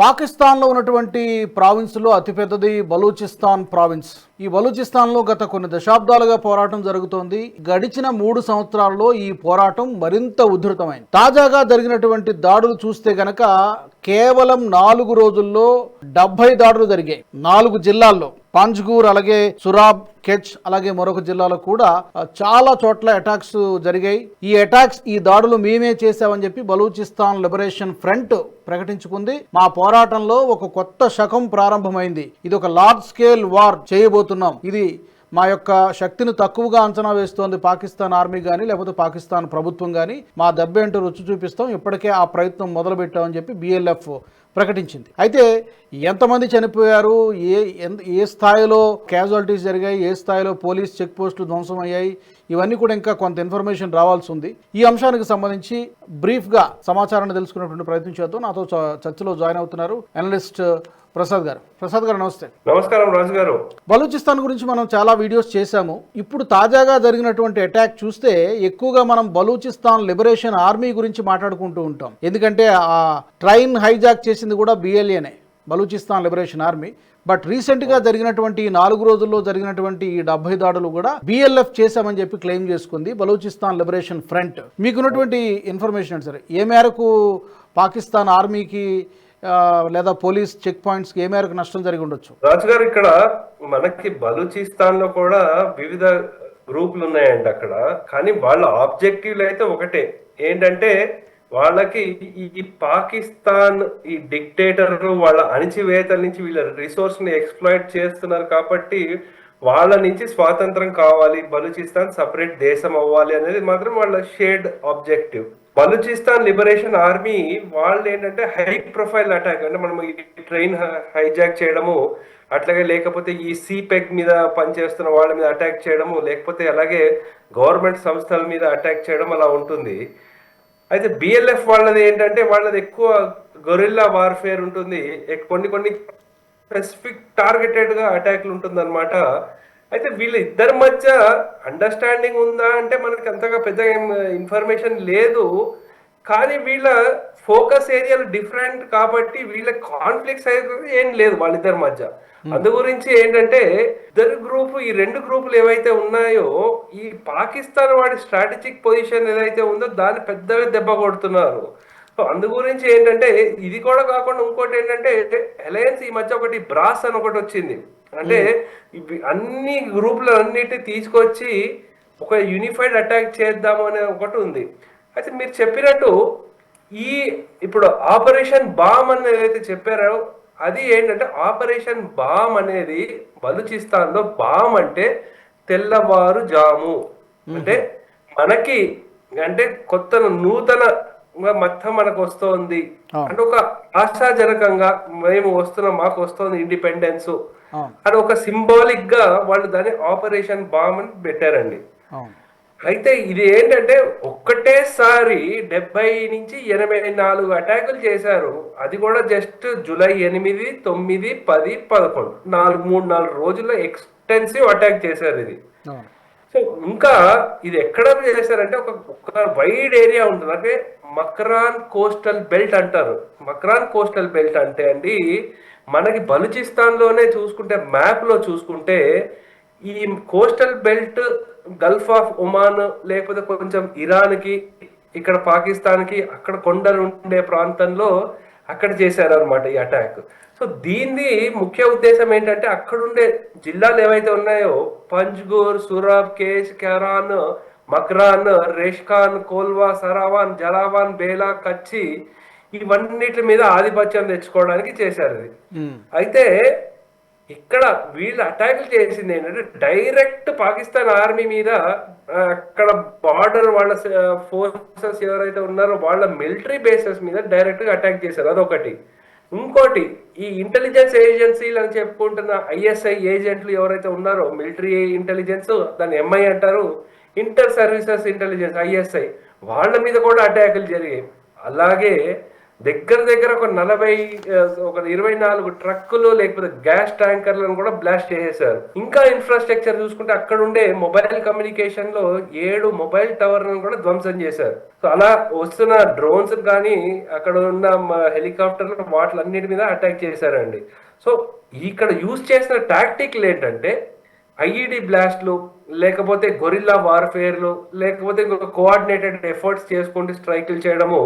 పాకిస్తాన్లో ఉన్నటువంటి ప్రావిన్స్లో అతిపెద్దది బలూచిస్తాన్ ప్రావిన్స్. ఈ బలూచిస్తాన్లో గత కొన్ని దశాబ్దాలుగా పోరాటం జరుగుతోంది. గడిచిన మూడు సంవత్సరాల్లో ఈ పోరాటం మరింత ఉధృతమైంది. తాజాగా జరిగినటువంటి దాడులు చూస్తే గనక కేవలం నాలుగు రోజుల్లో డెబ్బై దాడులు జరిగాయి. నాలుగు జిల్లాల్లో పంజ్గూర్ అలాగే సురాబ్ కెచ్ అలాగే మరొక జిల్లాలో కూడా చాలా చోట్ల అటాక్స్ జరిగాయి. ఈ అటాక్స్ ఈ దాడులు మేమే చేశామని చెప్పి బలూచిస్తాన్ లిబరేషన్ ఫ్రంట్ ప్రకటించుకుంది. మా పోరాటంలో ఒక కొత్త శకం ప్రారంభమైంది. ఇది ఒక లార్జ్ స్కేల్ వార్ చేయబోతున్నాం ఇది మా యొక్క శక్తిని తక్కువగా అంచనా వేస్తోంది పాకిస్తాన్ ఆర్మీ కానీ లేకపోతే పాకిస్తాన్ ప్రభుత్వం కానీ మా దెబ్బేంటో రుచి చూపిస్తాం. ఇప్పటికే ఆ ప్రయత్నం మొదలుపెట్టామని చెప్పి బిఎల్ఎఫ్ ప్రకటించింది. అయితే ఎంతమంది చనిపోయారు? ఏ ఏ స్థాయిలో క్యాజువాలిటీస్ జరిగాయి? ఏ స్థాయిలో పోలీస్ చెక్ పోస్టులు ధ్వంసం అయ్యాయి ఇవన్నీ కూడా ఇంకా కొంత ఇన్ఫర్మేషన్ రావాల్సి ఉంది. ఈ అంశానికి సంబంధించి బ్రీఫ్గా సమాచారాన్ని తెలుసుకునేటువంటి ప్రయత్నం చేద్దాం. నాతో చ- చర్చలో జాయిన్ అవుతున్నారు. అనలిస్ట్ ప్రసాద్ గారు. ప్రసాద్ గారు నమస్తే. నమస్కారం రాజు గారు. బలూచిస్తాన్ గురించి మనం చాలా వీడియోస్ చేశాము. ఇప్పుడు తాజాగా జరిగినటువంటి అటాక్ చూస్తే ఎక్కువగా మనం బలూచిస్తాన్ లిబరేషన్ ఆర్మీ గురించి మాట్లాడుకుంటూ ఉంటాం. ఎందుకంటే ఆ ట్రైన్ హైజాక్ చేసింది కూడా బిఎల్ఏనే బలూచిస్తాన్ లిబరేషన్ ఆర్మీ. బట్ రీసెంట్గా జరిగినటువంటి ఈ నాలుగు రోజుల్లో జరిగినటువంటి ఈ డెబ్బై దాడులు కూడా బిఎల్ఎఫ్ చేశామని చెప్పి క్లెయిమ్ చేసుకుంది బలూచిస్తాన్ లిబరేషన్ ఫ్రంట్. మీకున్నటువంటి ఇన్ఫర్మేషన్ సార్? ఏ మేరకు పాకిస్తాన్ ఆర్మీకి లేదా పోలీస్ చెక్ పాయింట్స్కి ఏ మేరకు నష్టం జరిగి ఉండొచ్చు? రాజుగారు ఇక్కడ మనకి బలూచిస్తాన్లో కూడా వివిధ గ్రూపులు ఉన్నాయండి అక్కడ. కానీ వాళ్ళ ఆబ్జెక్టివ్లు అయితే ఒకటే. ఏంటంటే వాళ్ళకి ఈ- ఈ పాకిస్తాన్ ఈ డిక్టేటర్ వాళ్ళ అణిచివేతల నుంచి వీళ్ళ రిసోర్స్ని ఎక్స్ప్లాయిట్ చేస్తున్నారు కాబట్టి వాళ్ళ నుంచి స్వాతంత్రం కావాలి బలూచిస్తాన్ సపరేట్ దేశం అవ్వాలి అనేది మాత్రం వాళ్ళ shade objective. Balochistan liberation army వాళ్ళు ఏంటంటే హై ప్రొఫైల్ అటాక్. అంటే మనం ఈ ట్రైన్ హైజాక్ చేయడము అట్లాగే లేకపోతే ఈ సీపెక్ మీద పనిచేస్తున్న వాళ్ళ మీద అటాక్ చేయడము లేకపోతే అలాగే గవర్నమెంట్ సంస్థల మీద అటాక్ చేయడం అలా ఉంటుంది. అయితే బిఎల్ఎఫ్ వాళ్ళది ఏంటంటే వాళ్ళది ఎక్కువ గొరిల్లా వార్ఫేర్ ఉంటుంది. కొన్ని కొన్ని స్పెసిఫిక్ టార్గెటెడ్గా అటాక్లు ఉంటుంది అనమాట అయితే వీళ్ళ ఇద్దరి మధ్య అండర్స్టాండింగ్ ఉందా అంటే మనకి అంతగా పెద్ద ఇన్ఫర్మేషన్ లేదు. కానీ వీళ్ళ ఫోకస్ ఏరియాలు డిఫరెంట్ కాబట్టి వీళ్ళ కాన్ఫ్లిక్ట్స్ అయితే ఏం లేదు వాళ్ళిద్దరి మధ్య. అందు గురించి ఏంటంటే ఇద్దరు గ్రూప్ ఈ రెండు గ్రూపులు ఏవైతే ఉన్నాయో ఈ పాకిస్తాన్ వాడి స్ట్రాటజిక్ పొజిషన్ ఏదైతే ఉందో దాన్ని పెద్దగా దెబ్బ కొడుతున్నారు. సో అందు గురించి ఏంటంటే ఇది కూడా కాకుండా ఇంకోటి ఏంటంటే అలయన్స్ ఈ మధ్య ఒకటి బ్రాస్ అని ఒకటి వచ్చింది. అంటే అన్ని గ్రూపులు అన్నిటి తీసుకొచ్చి ఒక యూనిఫైడ్ అటాక్ చేద్దాము అనే ఒకటి ఉంది. అయితే మీరు చెప్పినట్టు ఈ ఇప్పుడు ఆపరేషన్ బామ్ అని ఏదైతే చెప్పారో అది ఏంటంటే ఆపరేషన్ బామ్ అనేది బలూచిస్తాన్లో బామ్ అంటే తెల్లవారు జాము అంటే మనకి అంటే కొత్త నూతన మొత్తం మనకు వస్తోంది. అంటే ఒక ఆశాజనకంగా మేము వస్తున్నాం మాకు వస్తుంది ఇండిపెండెన్స్ అని ఒక సింబాలిక్గా వాళ్ళు దాన్ని ఆపరేషన్ బామ్ అని పెట్టారండి. అయితే ఇది ఏంటంటే ఒక్కటేసారి డెబ్బై నుంచి ఎనభై నాలుగు అటాకులు చేశారు. అది కూడా జస్ట్ జూలై ఎనిమిది తొమ్మిది పది పదకొండు. నాలుగు మూడు నాలుగు రోజుల్లో ఎక్స్టెన్సివ్ అటాక్ చేశారు ఇది. ఇంకా ఇది ఎక్కడ చేశారంటే ఒక ఒక వైడ్ ఏరియా ఉంటుంది. అంటే మక్రాన్ కోస్టల్ బెల్ట్ అంటారు. మక్రాన్ కోస్టల్ బెల్ట్ అంటే అండి మనకి బలుచిస్తాన్లోనే చూసుకుంటే మ్యాప్లో చూసుకుంటే ఈ coastal belt gulf of Oman లేకపోతే కొంచెం ఇరాన్కి ఇక్కడ పాకిస్తాన్కి అక్కడ కొండలు ఉండే ప్రాంతంలో అక్కడ చేశారు అనమాట ఈ అటాక్ సో దీన్ని ముఖ్య ఉద్దేశం ఏంటంటే అక్కడుండే జిల్లాలు ఏవైతే ఉన్నాయో పంజ్గూర్ సూరాబ్ కేష్ కెరాన్ మక్రాన్ రేష్ఖాన్ కోల్వా సరావాన్ జలావాన్ బేలా కచ్చి ఇవన్నిటి మీద ఆధిపత్యం తెచ్చుకోవడానికి చేశారు ఇది. అయితే ఇక్కడ వీళ్ళు అటాకులు చేసింది ఏంటంటే డైరెక్ట్ పాకిస్తాన్ ఆర్మీ మీద అక్కడ బార్డర్ వాళ్ళ ఫోర్సెస్ ఎవరైతే ఉన్నారో వాళ్ళ మిలిటరీ బేసెస్ మీద డైరెక్ట్గా అటాక్ చేశారు. అదొకటి. ఇంకోటి ఈ ఇంటెలిజెన్స్ ఏజెన్సీలు అని చెప్పుకుంటున్న ఐఎస్ఐ ఏజెంట్లు ఎవరైతే ఉన్నారో మిలిటరీ ఇంటెలిజెన్స్ దాన్ని ఎంఐ అంటారు ఇంటర్ సర్వీసెస్ ఇంటెలిజెన్స్ ఐఎస్ఐ వాళ్ళ మీద కూడా అటాకులు జరిగాయి. అలాగే దగ్గర దగ్గర ఒక నలభై ఒక ఇరవై నాలుగు ట్రక్కులు లేకపోతే గ్యాస్ ట్యాంకర్లను కూడా బ్లాస్ట్ చేసేసారు ఇంకా ఇన్ఫ్రాస్ట్రక్చర్ చూసుకుంటే అక్కడ ఉండే మొబైల్ కమ్యూనికేషన్లో ఏడు మొబైల్ టవర్లను కూడా ధ్వంసం చేశారు. సో అలా వస్తున్న డ్రోన్స్ కానీ అక్కడ ఉన్న హెలికాప్టర్లు వాటిలన్నిటి మీద అటాక్ చేశారండి. సో ఇక్కడ యూజ్ చేసిన టాక్టిక్లు ఏంటంటే ఐఈడి బ్లాస్ట్లు లేకపోతే గొరిల్లా వార్ఫేర్లు లేకపోతే కోఆర్డినేటెడ్ ఎఫర్ట్స్ చేసుకుంటూ స్ట్రైకులు చేయడము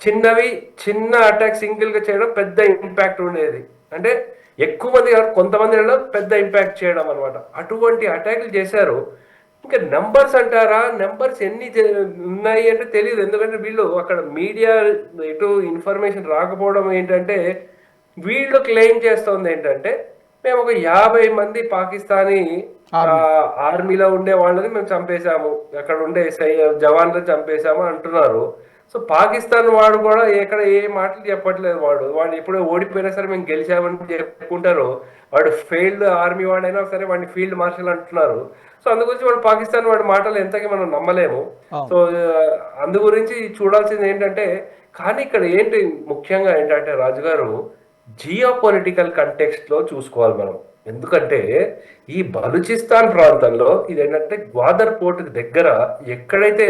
చిన్నవి చిన్న అటాక్ సింగిల్గా చేయడం పెద్ద ఇంపాక్ట్ ఉండేది. అంటే ఎక్కువ మంది కొంతమంది పెద్ద ఇంపాక్ట్ చేయడం అనమాట అటువంటి అటాక్లు చేశారు. ఇంకా నెంబర్స్ అంటారా? నెంబర్స్ ఎన్ని ఉన్నాయి అంటే తెలియదు ఎందుకంటే వీళ్ళు అక్కడ మీడియా ఎటు ఇన్ఫర్మేషన్ రాకపోవడం ఏంటంటే వీళ్ళు క్లెయిమ్ చేస్తోంది ఏంటంటే మేము ఒక యాభై మంది పాకిస్తానీ ఆర్మీలో ఉండే వాళ్ళని మేము చంపేశాము. అక్కడ ఉండే జవాన్లను చంపేశాము అంటున్నారు. సో పాకిస్తాన్ వాడు కూడా ఎక్కడ ఏ మాటలు చెప్పట్లేదు వాడు. వాడు ఎప్పుడో ఓడిపోయినా సరే మేము గెలిచామని చెప్పుకుంటారు. వాడు ఫెయిల్డ్ ఆర్మీ వాడైనా సరే వాడిని ఫీల్డ్ మార్షల్ అంటున్నారు. సో అందు గురించి వాడు పాకిస్తాన్ వాడి మాటలు ఎంతకి మనం నమ్మలేము. సో అందు గురించి చూడాల్సింది ఏంటంటే కానీ ఇక్కడ ఏంటి ముఖ్యంగా ఏంటంటే రాజుగారు జియో పొలిటికల్ కంటెక్స్ట్లో చూసుకోవాలి మనం. ఎందుకంటే ఈ బలూచిస్తాన్ ప్రాంతంలో ఇది ఏంటంటే గ్వాదర్ పోర్టుకు దగ్గర ఎక్కడైతే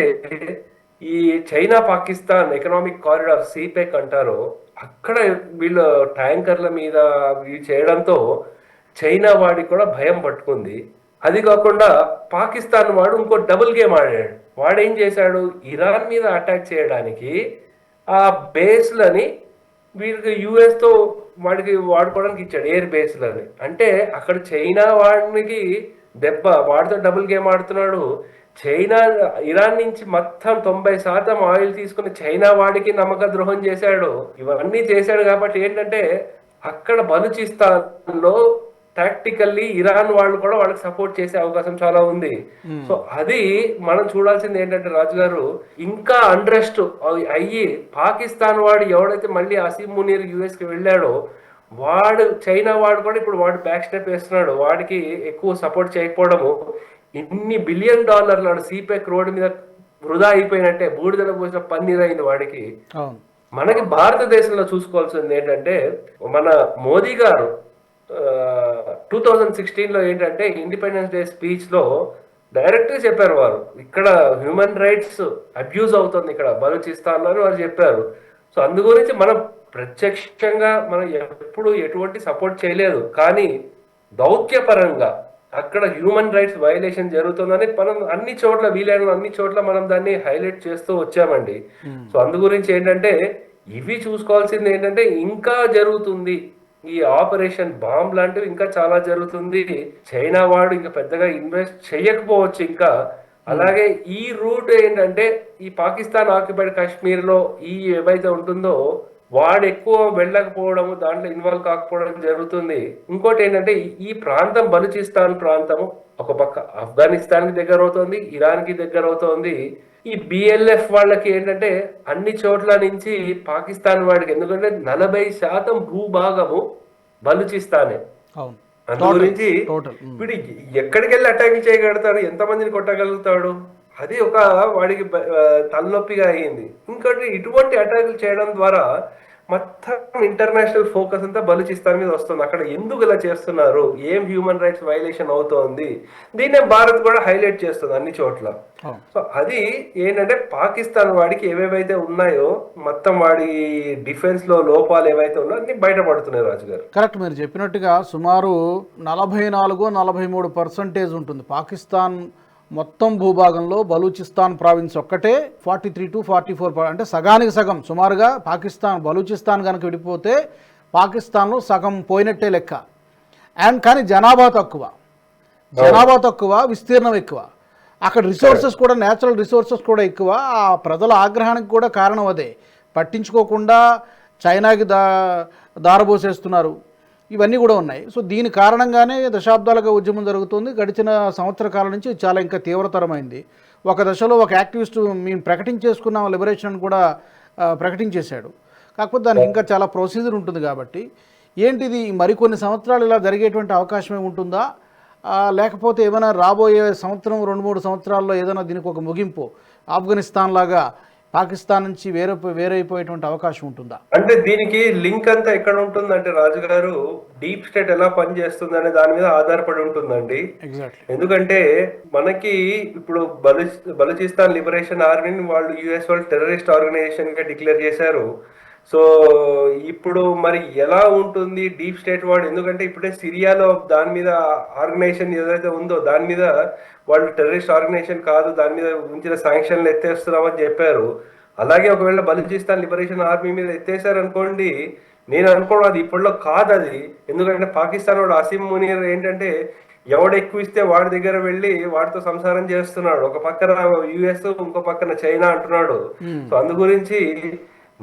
ఈ China Pakistan economic corridor CPEC అంటారో అక్కడ వీళ్ళు ట్యాంకర్ల మీద ఇవి చేయడంతో చైనా వాడికి కూడా భయం పట్టుకుంది. అది కాకుండా పాకిస్తాన్ వాడు ఇంకో డబుల్ గేమ్ ఆడాడు. వాడు ఏం చేశాడు? ఇరాన్ మీద అటాక్ చేయడానికి ఆ బేస్లని వీరికి యుఎస్తో వాడికి వాడుకోవడానికి ఇచ్చాడు ఎయిర్ బేస్లని అంటే అక్కడ చైనా వాడికి దెబ్బ వాడితో డబుల్ గేమ్ ఆడుతున్నాడు. చైనా ఇరాన్ నుంచి మొత్తం తొంభై శాతం ఆయిల్ తీసుకుని చైనా వాడికి నమ్మక ద్రోహం చేశాడు. ఇవన్నీ చేశాడు కాబట్టి ఏంటంటే అక్కడ బలూచిస్తాన్లో టాక్టికల్లీ ఇరాన్ వాళ్ళు కూడా వాళ్ళకి సపోర్ట్ చేసే అవకాశం చాలా ఉంది. సో అది మనం చూడాల్సింది ఏంటంటే రాజు గారు ఇంకా అండ్రెస్ట్ అయ్యి పాకిస్తాన్ వాడు ఎవడైతే మళ్ళీ అసీం మునీర్ యుఎస్కి వెళ్ళాడో వాడు చైనా వాడు కూడా ఇప్పుడు వాడు బ్యాక్ స్టెప్ వేస్తున్నాడు. వాడికి ఎక్కువ సపోర్ట్ చేయకపోవడము. ఇన్ని బిలియన్ డాలర్ల సిపెక్ రోడ్డు మీద వృధా అయిపోయినట్టే బూడిదల పోసిన పన్నీర్ అయింది వాడికి. మనకి భారతదేశంలో చూసుకోవాల్సింది ఏంటంటే మన మోదీ గారు టూ థౌజండ్ సిక్స్టీన్లో ఏంటంటే ఇండిపెండెన్స్ డే స్పీచ్లో డైరెక్ట్గా చెప్పారు వారు. ఇక్కడ హ్యూమన్ రైట్స్ అబ్యూజ్ అవుతుంది ఇక్కడ. బలూచిస్తాన్ అని వారు చెప్పారు. సో అందు గురించి మనం ప్రత్యక్షంగా మనం ఎప్పుడు ఎటువంటి సపోర్ట్ చేయలేదు. కానీ దౌత్యపరంగా అక్కడ హ్యూమన్ రైట్స్ వైలేషన్ జరుగుతుందని మనం అన్ని చోట్ల వీలైన అన్ని చోట్ల మనం దాన్ని హైలైట్ చేస్తూ వచ్చామండి. సో అందు గురించి ఏంటంటే ఇవి చూసుకోవాల్సింది ఏంటంటే ఇంకా జరుగుతుంది. ఈ ఆపరేషన్ బాంబ్ లాంటివి ఇంకా చాలా జరుగుతుంది. చైనా వాడు ఇంకా పెద్దగా ఇన్వెస్ట్ చేయకపోవచ్చు ఇంకా. అలాగే ఈ రూట్ ఏంటంటే ఈ పాకిస్తాన్ ఆక్యుపైడ్ కాశ్మీర్లో ఈ ఏవైతే ఉంటుందో వాడు ఎక్కువ వెళ్ళకపోవడము దాంట్లో ఇన్వాల్వ్ కాకపోవడం జరుగుతుంది. ఇంకోటి ఏంటంటే ఈ- ప్రాంతం బలూచిస్తాన్ ప్రాంతము ఒక పక్క ఆఫ్ఘనిస్తాన్కి దగ్గర అవుతోంది ఇరాన్కి దగ్గర అవుతోంది ఈ బిఎల్ఎఫ్ వాళ్ళకి ఏంటంటే అన్ని చోట్ల నుంచి పాకిస్తాన్ వాడికి. ఎందుకంటే నలభై శాతం భూభాగము బలూచిస్తానే. అందు గురించి వీడు ఎక్కడికి వెళ్ళి అటాక్ చేయగలుగుతాడు ఎంతమందిని కొట్టగలుగుతాడు? అది ఒక వాడికి తలనొప్పిగా అయ్యింది. ఇంకోటి ఇటువంటి అటాకులు చేయడం ద్వారా మొత్తం ఇంటర్నేషనల్ ఫోకస్ అంతా బలూచిస్తాన్ మీద వస్తుంది. అక్కడ ఎందుకు ఇలా చేస్తున్నారు? ఏం హ్యూమన్ రైట్స్ వైలేషన్ అవుతోంది? దీన్నే భారత్ కూడా హైలైట్ చేస్తుంది అన్ని చోట్ల. సో అది ఏంటంటే పాకిస్తాన్ వాడికి ఏవేవైతే ఉన్నాయో మొత్తం వాడి డిఫెన్స్లో లోపాలు ఏవైతే ఉన్నాయో అన్ని బయటపడుతున్నాయి రాజు గారు కరెక్ట్ మీరు చెప్పినట్టుగా సుమారు నలభై నాలుగు నలభై మూడు పర్సంటేజ్ ఉంటుంది. పాకిస్తాన్ మొత్తం భూభాగంలో బలూచిస్తాన్ ప్రావిన్స్ ఒక్కటే forty three to forty four అంటే సగానికి సగం సుమారుగా పాకిస్తాన్ బలూచిస్తాన్ కనుక విడిపోతే పాకిస్తాన్లో సగం పోయినట్టే లెక్క. అండ్ కానీ జనాభా తక్కువ. జనాభా తక్కువ విస్తీర్ణం ఎక్కువ. అక్కడ రిసోర్సెస్ కూడా నేచురల్ రిసోర్సెస్ కూడా ఎక్కువ. ఆ ప్రజల ఆగ్రహానికి కూడా కారణం అదే. పట్టించుకోకుండా చైనాకి దా దారబోసేస్తున్నారు. ఇవన్నీ కూడా ఉన్నాయి. సో దీని కారణంగానే దశాబ్దాలుగా ఉద్యమం జరుగుతుంది. గడిచిన సంవత్సర కాలం నుంచి చాలా ఇంకా తీవ్రతరమైంది. ఒక దశలో ఒక యాక్టివిస్ట్ మేము ప్రకటించేసుకున్నాం లిబరేషన్ అని కూడా ప్రకటించేశాడు కాకపోతే దానికి ఇంకా చాలా ప్రొసీజర్ ఉంటుంది కాబట్టి ఏంటిది మరికొన్ని సంవత్సరాలు ఇలా జరిగేటువంటి అవకాశమే ఉంటుందా? లేకపోతే ఏమైనా రాబోయే సంవత్సరం రెండు మూడు సంవత్సరాల్లో ఏదైనా దీనికి ఒక ముగింపు? ఆఫ్ఘనిస్తాన్ లాగా పాకిస్తాన్ నుంచి వేరే వేరైపోయేటువంటి అవకాశం ఉంటుందా? అంటే దీనికి లింక్ అంతా ఎక్కడ ఉంటుందంటే రాజు గారు డీప్ స్టేట్ ఎలా పనిచేస్తుంది అనే దాని మీద ఆధారపడి ఉంటుందండి. ఎందుకంటే మనకి ఇప్పుడు బలు బలూచిస్తాన్ లిబరేషన్ ఆర్మీని వాళ్ళు యుఎస్ వాళ్ళు టెర్రరిస్ట్ ఆర్గనైజేషన్గా డిక్లేర్ చేశారు. సో ఇప్పుడు మరి ఎలా ఉంటుంది డీప్ స్టేట్ వాడు? ఎందుకంటే ఇప్పుడే సిరియాలో దాని మీద ఆర్గనైజేషన్ ఏదైతే ఉందో దాని మీద వాళ్ళు టెర్రరిస్ట్ ఆర్గనైజేషన్ కాదు దాని మీద ఉంచిన శాంక్షన్లు ఎత్తేస్తున్నామని చెప్పారు. అలాగే ఒకవేళ బలూచిస్తాన్ లిబరేషన్ ఆర్మీ మీద ఎత్తేసారు అనుకోండి నేను అనుకోవడం అది ఇప్పట్లో కాదు అది ఎందుకంటే పాకిస్తాన్ వాడు అసీం మునీర్ ఏంటంటే ఎవడు ఎక్కువ ఇస్తే వాడి దగ్గర వెళ్ళి వాడితో సంసారం చేస్తున్నాడు. ఒక పక్కన యుఎస్ ఇంకో పక్కన చైనా అంటున్నాడు. సో అందు గురించి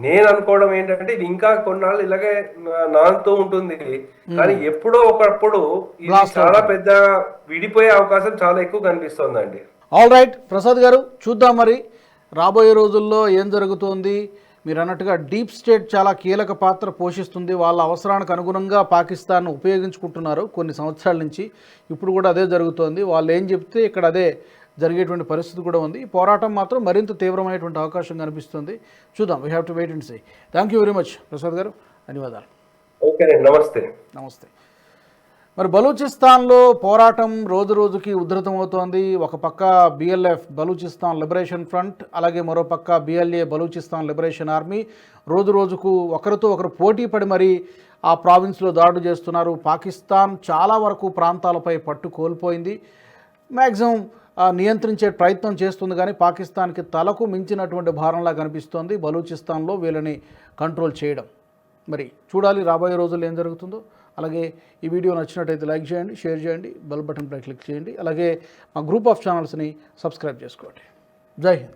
నేను అనుకోవడం ఏంటంటే ఇది ఇంకా కొన్నాళ్ళు ఇలాగే నానుతూ ఉంటుంది. కానీ ఎప్పుడో ఒకప్పుడు ఇది చాలా పెద్ద విడిపోయే అవకాశం చాలా ఎక్కువ కనిపిస్తోందండి. ఆల్ రైట్ ప్రసాద్ గారు చూద్దాం మరి. రాబోయే రోజుల్లో ఏం జరుగుతోంది? మీరు అన్నట్టుగా డీప్ స్టేట్ చాలా కీలక పాత్ర పోషిస్తుంది. వాళ్ళ అవసరానికి అనుగుణంగా పాకిస్తాన్ ఉపయోగించుకుంటున్నారు కొన్ని సంవత్సరాల నుంచి. ఇప్పుడు కూడా అదే జరుగుతోంది. వాళ్ళు ఏం చెప్తే ఇక్కడ అదే జరిగేటువంటి పరిస్థితి కూడా ఉంది. ఈ పోరాటం మాత్రం మరింత తీవ్రమైనటువంటి అవకాశం కనిపిస్తుంది. చూద్దాం. We have to wait and see thank you very much Prasad garu. ధన్యవాదాలు. ఓకేనండి నమస్తే. నమస్తే. మరి బలూచిస్తాన్లో పోరాటం రోజు రోజుకి ఉధృతమవుతోంది ఒక పక్క బిఎల్ఎఫ్ బలూచిస్తాన్ లిబరేషన్ ఫ్రంట్ అలాగే మరో పక్క బిఎల్ఏ బలూచిస్తాన్ లిబరేషన్ ఆర్మీ రోజు రోజుకు ఒకరితో ఒకరు పోటీ పడి మరి ఆ ప్రావిన్స్లో దాడులు చేస్తున్నారు. పాకిస్తాన్ చాలా వరకు ప్రాంతాలపై పట్టు కోల్పోయింది. మ్యాక్సిమం నియంత్రించే ప్రయత్నం చేస్తుంది కానీ పాకిస్తాన్కి తలకు మించినటువంటి భారంలా కనిపిస్తోంది. బలూచిస్తాన్లో వీళ్ళని కంట్రోల్ చేయడం. మరి చూడాలి రాబోయే రోజుల్లో ఏం జరుగుతుందో. అలాగే ఈ వీడియో నచ్చినట్టయితే లైక్ చేయండి షేర్ చేయండి బెల్ బటన్పై క్లిక్ చేయండి. అలాగే మా గ్రూప్ ఆఫ్ ఛానల్స్ని సబ్స్క్రైబ్ చేసుకోండి. జై హింద్.